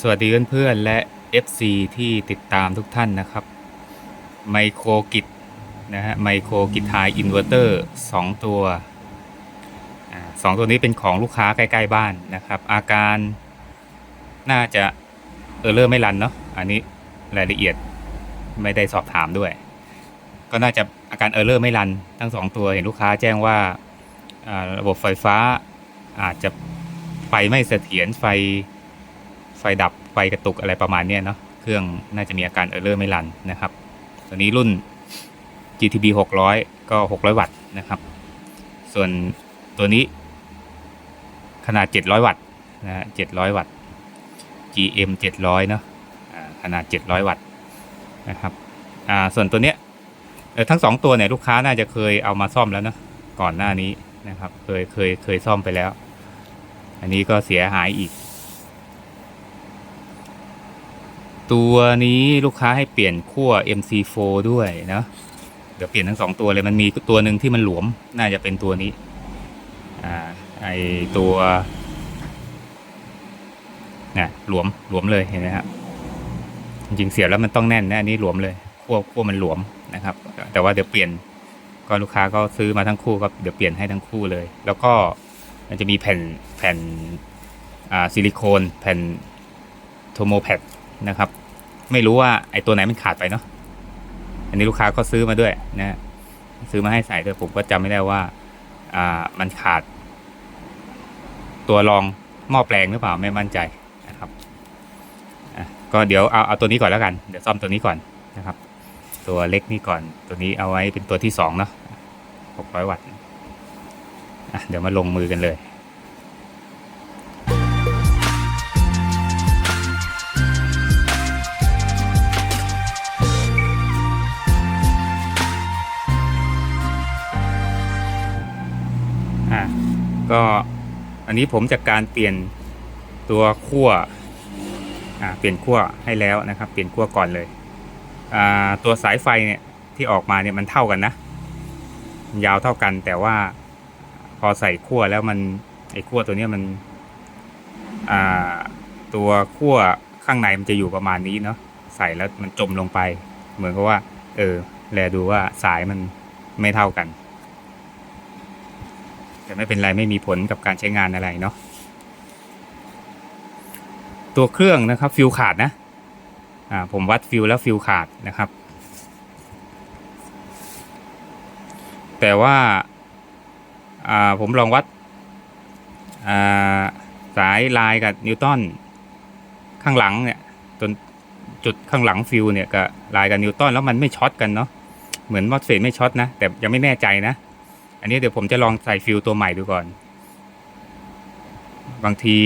สวัสดีเพื่อนๆและ FC ที่ติดตามทุกท่านนะครับไมโครกิจนะฮะไมโครกิจไฮอินเวอร์เตอร์สองตัวอสองตัวนี้เป็นของลูกค้าใกล้ ๆ บ้านนะครับ อาการน่าจะเออร์เลอร์ไม่รันเนาะอันนี้รายละเอียดไม่ได้สอบถามด้วย ก็น่าจะอาการเออร์เลอร์ไม่รันทั้งสองตัวเห็นลูกค้าแจ้งว่าระบบไฟฟ้าอาจจะไฟไม่เสถียรไฟ ไฟดับไฟกระตุกอะไรประมาณนี้เนาะเครื่องน่าจะมีอาการเออร์เลอร์ไม่รันนะครับตัวนี้รุ่น GTB 600 ก็ 600 วัตต์นะครับ ส่วนตัวนี้ขนาด 700 วัตต์นะ700 วัตต์ GM 700 เนาะอ่าขนาด 700 วัตต์นะครับอ่าส่วนตัวเนี้ยทั้งสองตัวเนี่ยลูกค้าน่าจะเคยเอามาซ่อมแล้วเนาะก่อนหน้านี้นะครับ เคยเคยเคยซ่อมไปแล้ว อันนี้ก็เสียหายอีก ตัวนี้ลูกค้าให้เปลี่ยนขั้ว MC4 ด้วยนะเดี๋ยวเปลี่ยนทั้งสองตัวเลยมันมีตัวหนึ่งที่มันหลวม น่าจะเป็นตัวนี้อ่าไอตัวเนี่ยหลวมหลวมเลยเห็นไหมครับจริงเสียบแล้วมันต้องแน่นนะอันนี้หลวมเลยขั้วขั้วมันหลวมนะครับ แต่ว่าเดี๋ยวเปลี่ยนก็ลูกค้าก็ซื้อมาทั้งคู่ก็เดี๋ยวเปลี่ยนให้ทั้งคู่เลย แล้วก็มันจะมีแผ่นแผ่นอ่าซิลิโคนแผ่นโทโมแพดนะครับ ไม่รู้ว่าไอตัวไหนมันขาดไปเนาะอันนี้ลูกค้าก็ซื้อมาด้วยนะฮะซื้อมาให้ใส่ด้วยผมก็จำไม่ได้ว่า อ่ามันขาด ตัวรองหม้อแปลงหรือเปล่าไม่มั่นใจนะครับอะก็เดี๋ยวเอาเอาตัวนี้ก่อนแล้วกันเดี๋ยวซ่อมตัวนี้ก่อนนะครับ ตัวเล็กนี่ก่อนตัวนี้เอาไว้เป็นตัวที่สองเนาะหกร้อยวัตต์อะเดี๋ยวมาลงมือกันเลย ก็อันนี้ผมจากการเปลี่ยนตัวขั้วเปลี่ยนขั้วให้แล้วนะครับ เปลี่ยนขั้วก่อนเลย ตัวสายไฟเนี่ยที่ออกมาเนี่ยมันเท่ากันนะ ยาวเท่ากันแต่ว่าพอใส่ขั้วแล้วมันไอ้ขั้วตัวเนี้ยมันตัวขั้วข้างในมันจะอยู่ประมาณนี้เนาะใส่แล้วมันจมลงไป เหมือนกับว่า เออแลดูว่าสายมันไม่เท่ากัน แต่ไม่เป็นไรไม่มีผลกับการใช้งานอะไรเนาะตัวเครื่องนะครับฟิวขาดนะอ่าผมวัดฟิวแล้วฟิวขาดนะครับ แต่ว่าอ่าผมลองวัดอ่าสายลายกับนิวตันข้างหลังเนี่ยจนจุดข้างหลังฟิวเนี่ยกับลายกับนิวตันแล้วมันไม่ช็อตกันเนาะเหมือนมอสเฟตไม่ช็อตนะแต่ยังไม่แน่ใจนะ อันนี้เดี๋ยวผมจะลองใส่ฟิลตัวใหม่ดูก่อน บางที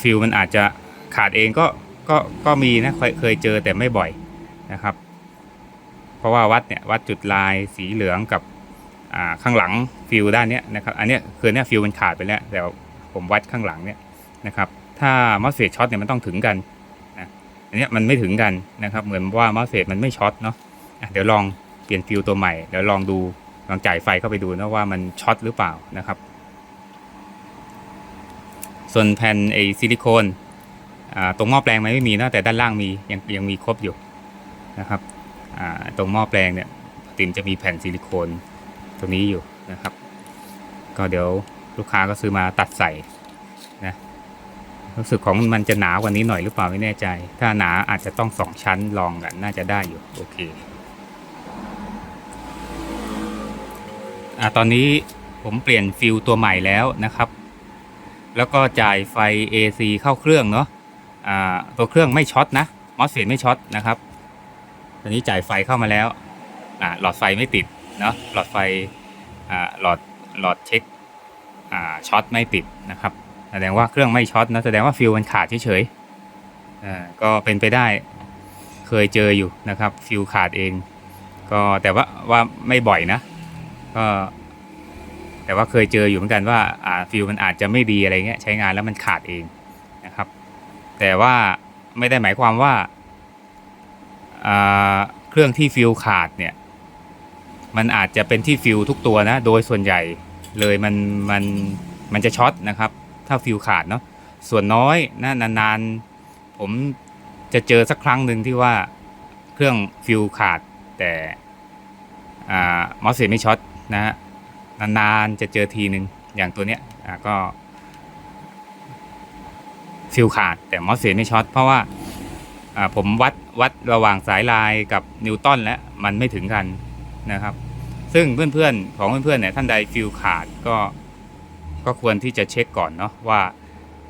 ฟิลมันอาจจะขาดเองก็ก็ก็มีนะเคยเคยเจอแต่ไม่บ่อยนะครับ เพราะว่าวัดเนี่ยวัดจุดลายสีเหลืองกับข้างหลังฟิลด้านเนี้ยนะครับ อันเนี้ยคือเนี้ยฟิลมันขาดไปแล้วแต่ผมวัดข้างหลังเนี่ยนะครับ ถ้ามอสเฟตช็อตเนี่ยมันต้องถึงกันนะอันนี้มันไม่ถึงกันนะครับ เหมือนว่ามอสเฟตมันไม่ช็อตเนาะะเดี๋ยวลอง เปลี่ยนฟิวตัวใหม่เดี๋ยวลองดูลองจ่ายไฟเข้าไปดูนะว่ามันช็อตหรือเปล่านะครับ ส่วนแผ่นไอซิลิโคนอ่าตรงหม้อแปลงมันไม่มีนะแต่ด้านล่างมียังยังมีครบอยู่นะครับตรงหม้อแปลงเนี่ยติมจะมีแผ่นซิลิโคนตรงนี้อยู่นะครับ ก็เดี๋ยวลูกค้าก็ซื้อมาตัดใส่นะรู้สึกของมันจะหนากว่านี้หน่อยหรือเปล่าไม่แน่ใจ ถ้าหนาอาจจะต้องสองชั้นลองกันน่าจะได้อยู่โอเค อ่าตอนนี้ผมเปลี่ยนฟิลตัวใหม่แล้วนะครับ แล้วก็จ่ายไฟ AC เข้าเครื่องเนาะอ่าตัวเครื่องไม่ช็อตนะมอสเฟตไม่ช็อตนะครับ ตอนนี้จ่ายไฟเข้ามาแล้วอ่าหลอดไฟไม่ติดเนาะหลอดไฟอ่าหลอดหลอดเช็คอ่าช็อตไม่ติดนะครับ แสดงว่าเครื่องไม่ช็อตนะแสดงว่าฟิลมันขาดเฉยๆอ่าก็เป็นไปได้เคยเจออยู่นะครับฟิลขาดเอง ก็แต่ว่าว่าไม่บ่อยนะ ก็ แต่ว่าเคยเจออยู่เหมือนกันว่าอ่าฟิลมันอาจจะไม่ดีอะไรเงี้ยใช้งานแล้วมันขาดเองนะครับ แต่ว่าไม่ได้หมายความว่าอ่าเครื่องที่ฟิลขาดเนี่ย มันอาจจะเป็นที่ฟิลทุกตัวนะ โดยส่วนใหญ่เลยมันมันมันจะช็อตนะครับ ถ้าฟิลขาดเนาะส่วนน้อยนะนานๆ ผมจะเจอสักครั้งหนึ่งที่ว่าเครื่องฟิวขาดแต่อ่ามอสเฟตไม่ช็อต นะนานๆจะเจอทีหนึ่งอย่างตัวเนี้ยก็ฟิวขาด แต่มอสเฟตไม่ช็อตเพราะว่าผมวัดวัดระหว่างสายลายกับนิวตันแล้วมันไม่ถึงกันนะครับ ซึ่งเพื่อนๆของเพื่อนๆเนี่ยท่านใดฟิวขาดก็ก็ควรที่จะเช็คก่อนเนาะว่า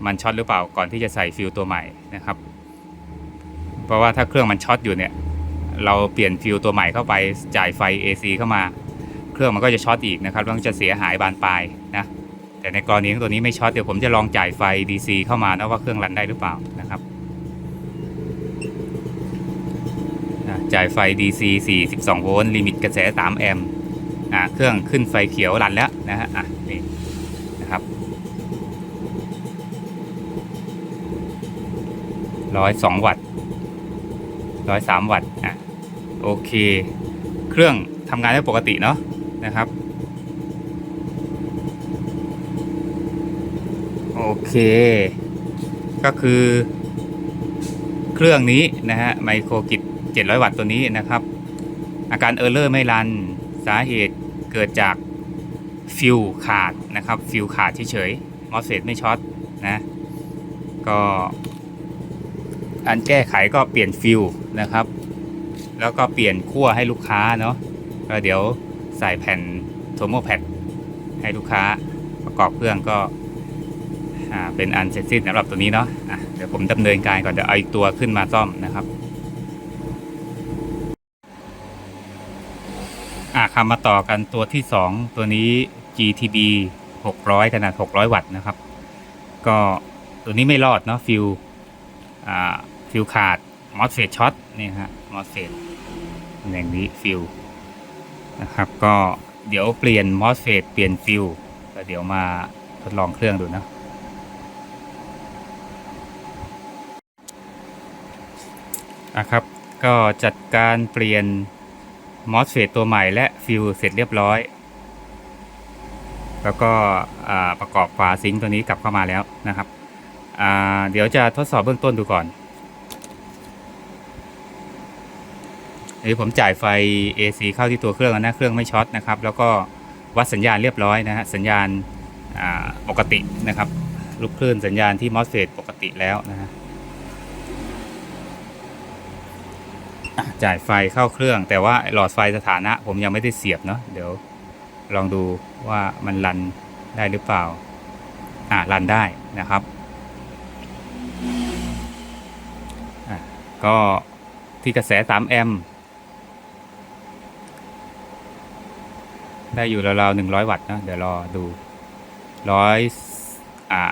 มันช็อตหรือเปล่าก่อนที่จะใส่ฟิวตัวใหม่นะครับ เพราะว่าถ้าเครื่องมันช็อตอยู่เนี่ยเราเปลี่ยนฟิวตัวใหม่เข้าไปจ่ายไฟ AC เข้ามา เครื่องมันก็จะช็อตอีกนะครับแล้วมันจะเสียหายบานปลายนะแต่ในกรณีของตัวนี้ไม่ช็อตเดี๋ยวผมจะลองจ่ายไฟ DC เข้ามานะว่าเครื่องรันได้หรือเปล่านะครับจ่ายไฟ DC 42 โวลต์ลิมิตกระแส 3 แอมป์เครื่องขึ้นไฟเขียวรันแล้วนะฮะอะนี่นะครับร้อยสองวัตต์ร้อยสามวัตต์อะโอเค เครื่องทำงานได้ปกติเนาะ นะครับ โอเค ก็คือเครื่องนี้นะฮะไมโครกิจ700 วัตต์ตัวนี้นะครับ อาการเออร์เลอร์ไม่รันสาเหตุเกิดจากฟิวขาดนะครับฟิวขาดเฉยๆมอสเฟตไม่ช็อตนะก็อันแก้ไขก็เปลี่ยนฟิวนะครับ แล้วก็เปลี่ยนขั้วให้ลูกค้าเนาะแล้วเดี๋ยว ใส่แผ่นโทโมแพดให้ลูกค้าประกอบเครื่องก็เป็นอันเสร็จสิ้นสำหรับตัวนี้เนาะะเดี๋ยวผมดำเนินการก่อนเดี๋ยวเอาอีกตัวขึ้นมาซ่อมนะครับอะคำมาต่อกันตัวที่ 2 ตัวนี้ GTB 600 ขนาด 600 วัตต์นะครับ ก็ตัวนี้ไม่รอดเนาะฟิวฟิวขาดมอสเฟตช็อตนี่ฮะมอสเฟตอย่างนี้ฟิว นะครับ ก็เดี๋ยวเปลี่ยนมอสเฟตเปลี่ยนฟิวแล้วเดี๋ยวมาทดลองเครื่องดูนะนะครับ ก็จัดการเปลี่ยนมอสเฟตตัวใหม่และฟิวเสร็จเรียบร้อย แล้วก็ประกอบฝาซิงค์ตัวนี้กลับเข้ามาแล้วนะครับ เดี๋ยวจะทดสอบเบื้องต้นดูก่อน เดี๋ยวผมจ่ายไฟ AC เข้าที่ตัวเครื่องแล้วนะเครื่องไม่ช็อตนะครับ แล้วก็วัดสัญญาณเรียบร้อยนะฮะสัญญาณปกตินะครับลูกคลื่นสัญญาณที่มอสเฟตปกติแล้วนะฮะจ่ายไฟเข้าเครื่อง แต่ว่าหลอดไฟสถานะ ผมยังไม่ได้เสียบเนาะเดี๋ยวลองดูว่ามันรันได้หรือเปล่า อ่ารันได้นะครับอะก็ที่กระแส 3 แอมป์ ได้อยู่ราวๆ100วัตต์นะ เดี๋ยวรอดูร้อยอ่า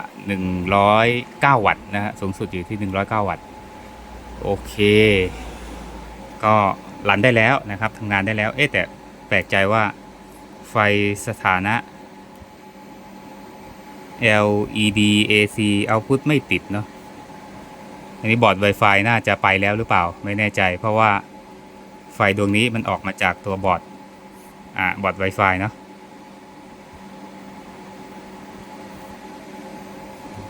109วัตต์นะฮะ สูงสุดอยู่ที่109วัตต์ โอเค ก็รันได้แล้วนะครับทำงานได้แล้ว เอ๊ะแต่แปลกใจว่าไฟสถานะ LED AC output ไม่ติดเนาะ อันนี้บอร์ด Wi-Fi น่าจะไปแล้วหรือเปล่า ไม่แน่ใจ เพราะว่าไฟดวงนี้มันออกมาจากตัวบอร์ด อ่าบอร์ด Wi-Fi เนาะ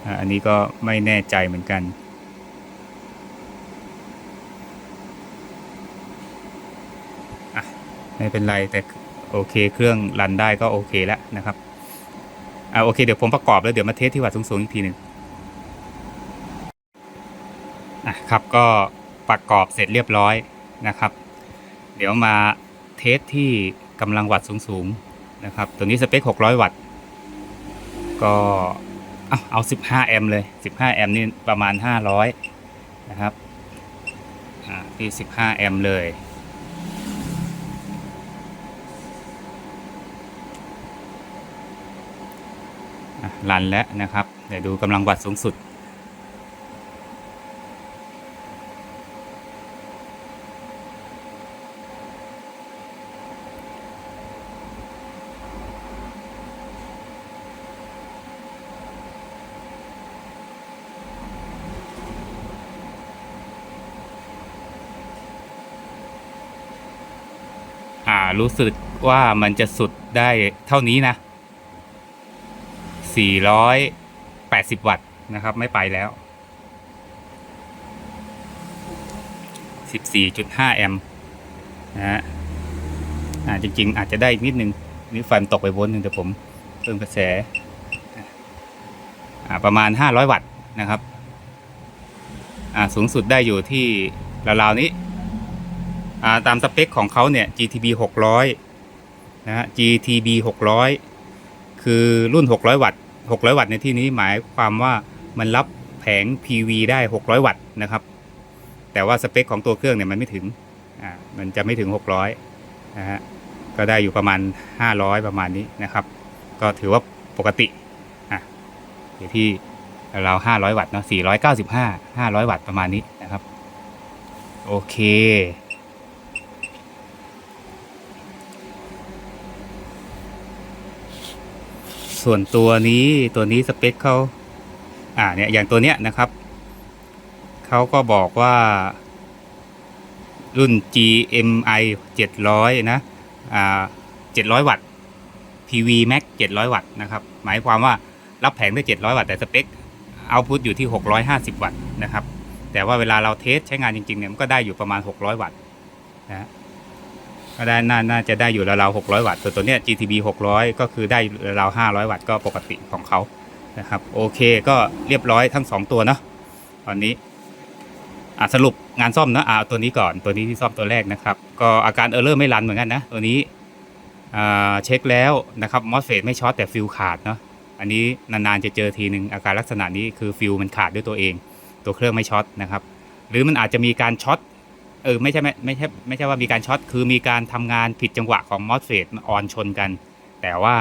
อ่าอันนี้ก็ไม่แน่ใจเหมือนกัน ไม่เป็นไรแต่โอเคเครื่องรันได้ก็โอเคแล้วนะครับอ่าโอเคเดี๋ยวผมประกอบแล้วเดี๋ยวมาเทสที่วัดสูงๆอีกทีหนึ่งอะครับก็ประกอบเสร็จเรียบร้อยนะครับ เดี๋ยวมาเทสที่ กำลังวัดสูงๆนะครับ ตัวนี้สเปค 600 วัตต์ ก็เอา 15 แอมป์เลย 15 แอมป์นี่ประมาณ 500 นะครับที่ 15 แอมป์เลย รันแล้วนะครับ เดี๋ยวดูกำลังวัดสูงสุด อ่ารู้สึกว่ามันจะสุดได้เท่านี้นะ 480 วัตต์นะครับ ไม่ไปแล้ว 14.5 แอมป์นะฮะอ่าจริง ๆ อาจจะได้อีกนิดนึงนี่ฟันตกไปโวลต์หนึ่งแต่ผมเพิ่มกระแสอ่าประมาณ 500 วัตต์นะครับอ่าสูงสุดได้อยู่ที่ราวๆนี้ ตามสเปคของเขาเนี่ย GTB 600 นะฮะ GTB 600 คือรุ่น 600 วัตต์ 600 วัตต์ในที่นี้หมายความว่ามันรับแผง PV ได้ 600 วัตต์นะครับ แต่ว่าสเปคของตัวเครื่องเนี่ยมันไม่ถึง อ่า มันจะไม่ถึง 600 นะฮะ ก็ได้อยู่ประมาณ 500 ประมาณนี้นะครับ ก็ถือว่าปกติ อะอยู่ที่เรา 500 วัตต์เนาะ495 500 วัตต์ประมาณนี้นะครับ โอเค ส่วนตัวนี้ตัวนี้สเปคเขาอ่าเนี่ยอย่างตัวเนี้ยนะครับเขาก็บอกว่า รุ่น GMI 700 นะอ่า700 วัตต์ PV Max 700 วัตต์นะครับ หมายความว่ารับแผงได้ 700 วัตต์แต่สเปคเอาพุตอยู่ที่ 650 วัตต์นะครับ แต่ว่าเวลาเราเทสใช้งานจริงๆเนี่ยมันก็ได้อยู่ประมาณ 600 วัตต์นะ ก็ได้น่าน่าจะได้อยู่ราวๆ600 วัตต์ตัวตัวเนี้ย GTB 600 ก็คือได้ราวๆ500 วัตต์ก็ปกติของเขานะครับโอเคก็เรียบร้อยทั้ง 2 ตัวเนาะตอนนี้อะสรุปงานซ่อมนะอ่าเอาตัวนี้ก่อนตัวนี้ที่ซ่อมตัวแรกนะครับ ก็อาการเออร์เลอร์ไม่รันเหมือนกันนะ ตัวนี้อ่าเช็คแล้วนะครับมอสเฟตไม่ช็อตแต่ฟิลขาดเนาะอันนี้นานๆจะเจอทีหนึ่งอาการลักษณะนี้คือฟิลมันขาดด้วยตัวเอง ตัวเครื่องไม่ช็อตนะครับ หรือมันอาจจะมีการช็อต เออไม่ใช่ไม่ไม่ใช่ไม่ใช่ว่ามีการช็อตคือมีการทำงานผิดจังหวะของมอสเฟตออนชนกัน แต่ว่า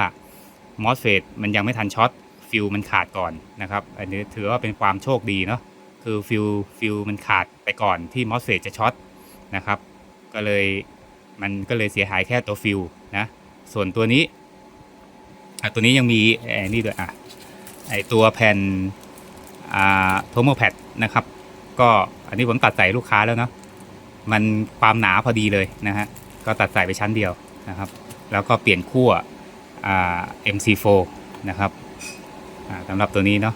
มอสเฟตมันยังไม่ทันช็อตฟิลมันขาดก่อนนะครับ อันนี้ถือว่าเป็นความโชคดีเนาะคือฟิลฟิลมันขาดไปก่อนที่มอสเฟตจะช็อตนะครับ ก็เลยมันก็เลยเสียหายแค่ตัวฟิลนะส่วนตัวนี้อะตัวนี้ยังมีไอ้นี่ด้วยอะไอตัวแผ่นอ่าโทโมแพดนะครับ ก็อันนี้ผมตัดใส่ลูกค้าแล้วเนาะ มันความหนาพอดีเลยนะฮะก็ตัดใส่ไปชั้นเดียวนะครับ แล้วก็เปลี่ยนขั้ว MC4 นะครับสำหรับตัวนี้เนาะ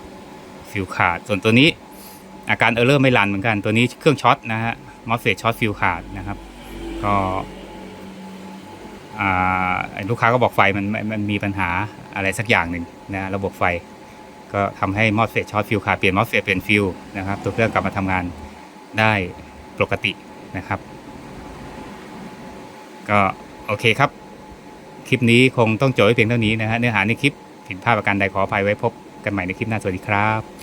ฟิลขาด ส่วนตัวนี้อาการเออร์เลอร์ไม่รันเหมือนกันตัวนี้เครื่องช็อตนะฮะมอสเฟตช็อตฟิลขาดนะครับ ก็ลูกค้าก็บอกไฟมันมันมันมีปัญหาอะไรสักอย่างหนึ่งนะระบบไฟ ก็ทำให้มอสเฟตช็อตฟิลขาดเปลี่ยนมอสเฟตเปลี่ยนฟิลนะครับ ตัวเครื่องกลับมาทำงานได้ปกติ นะครับ ก็โอเคครับ คลิปนี้คงต้องจบไว้เพียงเท่านี้นะฮะเนื้อหาในคลิปผิดพลาดประการใดขออภัยไว้พบกันใหม่ในคลิปหน้าสวัสดีครับ